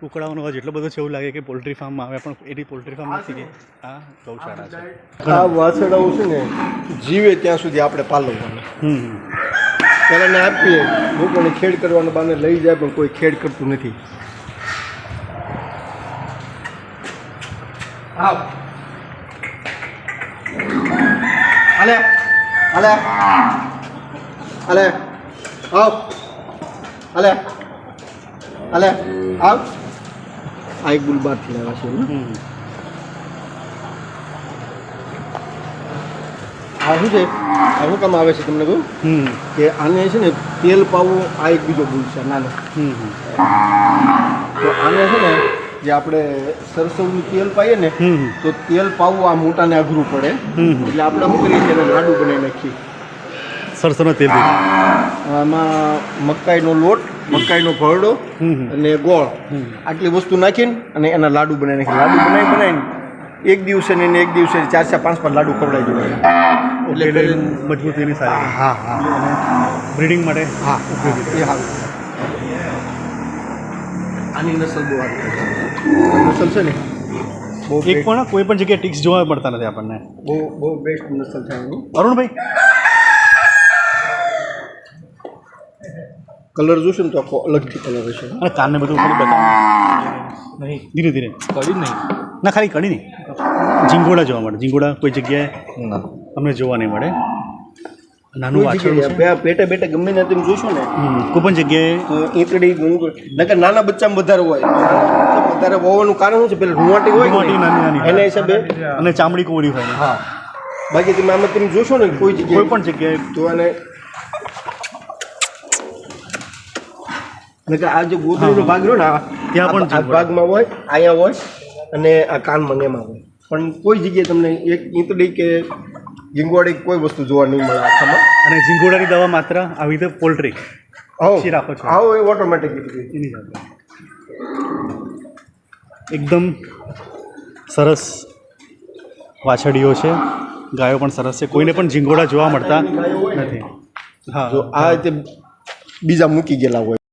કુકડાઓનો અવાજ એટલો બધો છે એવું લાગે કે પોલ્ટ્રી ફાર્મમાં આવે પણ એની પોલ્ટ્રી ફાર્મ નથી કે આ ગૌશાળા છે. આ વાછડાઓ છે ને જીવે ત્યાં સુધી આપણે પાલવવાનું. પહેલાંને આપીએ લોકોને ખેડ કરવાનો બાને લઈ જાય પણ કોઈ ખેડ કરતું નથી. આવ. અલે હાલે અલે આવ. હાલે હાલે આવ. આ એક બુલ બહારથી લાવ્યા છે આ શું છે? આ શું કામ આવે છે તમને કહું હમ. કે આને છે ને તેલ પાવું આ એક બીજો ભૂલ છે નાનો. તો આને છે ને જે આપણે સરસવનું તેલ પાઈએ ને. તો તેલ પાવું આ મોટાને અઘરું પડે. એટલે આપણે શું કરીએ છીએ? લાડુ બનાવી નાખીએ. સરસવના તેલ આમાં મકાઈનો લોટ મકાઈનો ભરડો. અને ગોળ. હમ. આટલી વસ્તુ નાખીને અને એના લાડુ બનાવી નાખીએ લાડુ બનાવી બનાવીને એક દિવસે ને એને એક દિવસે ચાર ચાર પાંચ પાંચ લાડુ ખવડાવી દેવાના એટલે એટલે મજબૂતીની સારી. હા હા બ્રીડિંગ માટે હા એ સારું આની નસલ બહુ સારી નસલ છે ને? એક પણ કોઈ પણ જગ્યાએ ટિક્સ જોવા મળતા નથી આપણને. બહુ બહુ બેસ્ટ નસલ છે અરુણભાઈ? કલર જોશો ને તો આખો અલગથી કલર હશે અને કાનને બધું ખાલી બતાવો. નહીં. ધીરે ધીરે. કડી નહીં. ના ખાલી કડી નહીં. ઝીંગોડા જોવા મળે. ઝીંગોડા કોઈ જગ્યાએ ના. અમને જોવા નહીં મળે. નાનું વાછરડું પેટે પેટે ગમે ને તમે જોશો ને કોઈ પણ જગ્યાએ તો ઈંટડી ગુંગળ નકર નાના બચ્ચામાં વધારે હોય. વધારે હોવાનું કારણ શું છે? પેલા રૂવાટી હોય નાની નાની. એના હિસાબે અને ચામડી કોરી હોય. હા. બાકી તમે આમાં તમે જોશો ને કોઈ જગ્યાએ? કોઈ પણ જગ્યાએ. તો એને નકર આ જે ગોદડીનો ભાગ રહ્યો ને ત્યાં પણ ભાગમાં હોય અહીંયા હોય અને આ કાનમાં ને એમાં હોય. પણ કોઈ જગ્યાએ તમને એક ઈંતડી કે ઝીંગોડી કોઈ વસ્તુ જોવા નહીં મળે આખામાં? અને ઝીંગોડાની દવા માત્ર આવી રીતે પોલ્ટ્રી રાખો છો. આવો એ ઓટોમેટિક એની સાથે. એકદમ સરસ વાછડીઓ છે. ગાયો પણ સરસ છે. કોઈને પણ ઝીંગોડા જોવા મળતા નથી. હા. જો આ રીતે બીજા મૂકી ગયેલા હોય.